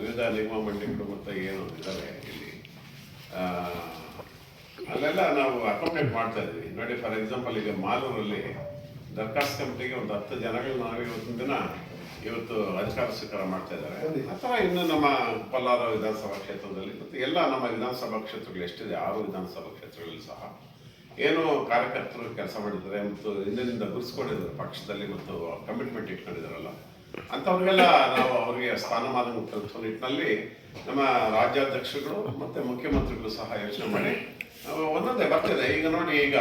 ವಿವಿಧ ನಿಮ್ಮ ಮಂಡಳಿಗಳು ಮತ್ತು ಏನು ಇದ್ದಾವೆ ಇಲ್ಲಿ. ಅಲ್ಲೆಲ್ಲ ನಾವು ಅಕೌಂಟೆಂಟ್ ಮಾಡ್ತಾ ಇದ್ವಿ. ನೋಡಿ ಫಾರ್ ಎಕ್ಸಾಂಪಲ್ ಈಗ ಮಾಲೂರಲ್ಲಿ ದರ್ಖಾಸ್ತ್ ಕಮಿಟಿಗೆ ಒಂದು ಹತ್ತು ಜನಗಳು ನಾವು ಇವತ್ತಿನ ದಿನ ಇವತ್ತು ಅಧಿಕಾರ ಸ್ವೀಕಾರ ಮಾಡ್ತಾ ಇದ್ದಾರೆ. ಆ ಥರ ಇನ್ನು ನಮ್ಮ ಕೋಲಾರ ವಿಧಾನಸಭಾ ಕ್ಷೇತ್ರದಲ್ಲಿ ಮತ್ತು ಎಲ್ಲ ನಮ್ಮ ವಿಧಾನಸಭಾ ಕ್ಷೇತ್ರಗಳು ಎಷ್ಟಿದೆ ಆರು ವಿಧಾನಸಭಾ ಕ್ಷೇತ್ರಗಳಲ್ಲಿ ಸಹ ಏನು ಕಾರ್ಯಕರ್ತರು ಕೆಲಸ ಮಾಡಿದ್ದಾರೆ ಮತ್ತು ಹಿಂದಿನಿಂದ ಗುರುಸ್ಕೊಂಡಿದ್ದಾರೆ ಪಕ್ಷದಲ್ಲಿ ಮತ್ತು ಕಮಿಟ್ಮೆಂಟ್ ಇಟ್ಕೊಂಡಿದ್ದಾರಲ್ಲ. ಅಂಥವ್ರಿಗೆಲ್ಲ ನಾವು ಅವರಿಗೆ ಸ್ಥಾನಮಾನ ತಲುಪಿಸೋ ನಿಟ್ಟಿನಲ್ಲಿ ನಮ್ಮ ರಾಜ್ಯಾಧ್ಯಕ್ಷರುಗಳು ಮತ್ತು ಮುಖ್ಯಮಂತ್ರಿಗಳು ಸಹ ಯೋಚನೆ ಮಾಡಿ ಒಂದೊಂದೇ ಬರ್ತದೆ. ಈಗ ನೋಡಿ, ಈಗ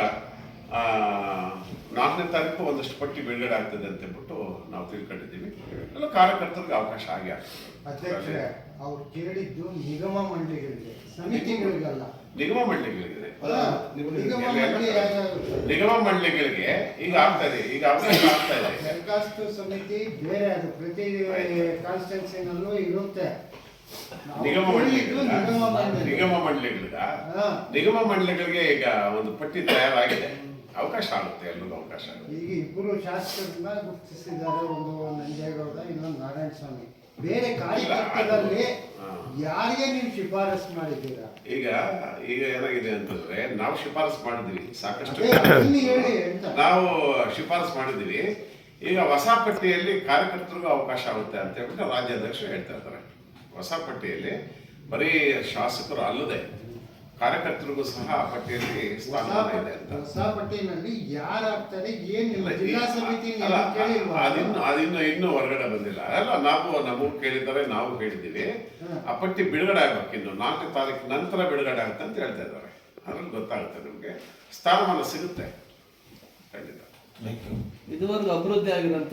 ನಾಲ್ಕನೇ ತಾರೀಕು ಒಂದಷ್ಟು ಪಟ್ಟಿ ಬಿಡುಗಡೆ ಆಗ್ತದೆ ಅಂತ ಹೇಳ್ಬಿಟ್ಟು ನಾವು ತಿಳ್ಕೊಂಡಿದ್ದೀವಿ. ಎಲ್ಲ ಕಾರ್ಯಕರ್ತರಿಗೆ ಅವಕಾಶ ಆಗೇ ಅಧ್ಯಕ್ಷರೇ ಅವ್ರು ಕೇಳಿದ್ದು ನಿಗಮ ಮಂಡಳಿಗಳಿಗೆ ಸಮಿತಿಗಳಿಗಲ್ಲ ನಿಗಮ ಮಂಡಳಿಗಳಿಗೆ. ನಿಗಮ ಮಂಡಳಿ ನಿಗಮ ಮಂಡಳಿಗಳಿಗೆ ಈಗ ಆಗ್ತಾ ಇದೆ ಈಗ ಆಗ್ತಾ ಇದೆ ದರಖಾಸ್ತು ಸಮಿತಿ ಬೇರೆ ಅದು ಪ್ರತಿ ಕಾನ್ಸ್ಟಿಟ್ಯೂನ್ಸಿನಲ್ಲೂ ಇರುತ್ತೆ. ನಿಗಮ ನಿಗಮ ಮಂಡಳಿ. ನಿಗಮ ಮಂಡಳಿಗಳಿಗ? ನಿಗಮ ಮಂಡಳಿಗಳಿಗೆ ಈಗ ಒಂದು ಪಟ್ಟಿ ತಯಾರಾಗಿದೆ. ಅವಕಾಶ ಆಗುತ್ತೆ ಎಲ್ಲರಿಗೂ ಅವಕಾಶ ಈಗ ಇಬ್ಬರು ಶಾಸಕರನ್ನ ಗುರುತಿಸಿದ್ದಾರೆ ಒಂದು ನಂಜೇಗೌಡ ಬೇರೆ ಕಾರ್ಯಕರ್ತರಲ್ಲಿ. ಯಾರಿಗೆ ನೀವು ಶಿಫಾರಸ್ ಮಾಡಿದ್ದೀರಾ? ಈಗ ಈಗ ಏನಾಗಿದೆ ಅಂತಂದ್ರೆ ನಾವು ಶಿಫಾರಸ್ ಮಾಡಿದ್ವಿ ಸಾಕಷ್ಟು. ನಾವು ಶಿಫಾರಸ್ ಮಾಡಿದ್ವಿ ಈಗ ಹೊಸ ಪಟ್ಟಿಯಲ್ಲಿ ಕಾರ್ಯಕರ್ತರಿಗೂ ಅವಕಾಶ ಆಗುತ್ತೆ ಅಂತ ಹೇಳ್ಬಿಟ್ಟು ರಾಜ್ಯಾಧ್ಯಕ್ಷರು ಹೇಳ್ತಾ ಇರ್ತಾರೆ ಹೊಸ ಪಟ್ಟಿಯಲ್ಲಿ ಬರೀ ಶಾಸಕರು ಅಲ್ಲದೆ ಕಾರ್ಯಕರ್ತರಿಗೂ ಸಹ ಆ ಪಟ್ಟಿಯಲ್ಲಿ ಹೊಸ ಸ್ಥಾನಮಾನ ಇದೆ ಅಂತ. ಹೊಸ ಪಟ್ಟಿನಲ್ಲಿ ಯಾರಾಗ್ತಾರೆ ಏನಿಲ್ಲ ಜಿಲ್ಲಾ ಸಮಿತಿ ಅದಿನ್ನು ಅದಿನ್ನು ಇನ್ನೂ ಹೊರಗಡೆ ಬಂದಿಲ್ಲ. ಅಲ್ಲ ನಾವು ನಮಗೂ ಕೇಳಿದ್ದಾರೆ ನಾವು ಕೇಳಿದ್ದೀವಿ. ಆ ಪಟ್ಟಿ ಬಿಡುಗಡೆ ಆಗ್ಬೇಕು ಇನ್ನು. ನಾಲ್ಕು ತಾರೀಕು ನಂತರ ಬಿಡುಗಡೆ ಆಗುತ್ತೆ ಅಂತ ಹೇಳ್ತಾ ಇದ್ದಾರೆ. ಅದ್ರಲ್ಲಿ ಗೊತ್ತಾಗುತ್ತೆ ನಿಮಗೆ. ಸ್ಥಾನಮಾನ ಸಿಗುತ್ತೆ. ಖಂಡಿತ. ಇದುವರೆಗೂ ಅಭಿವೃದ್ಧಿ ಆಗಿರೋಂಥ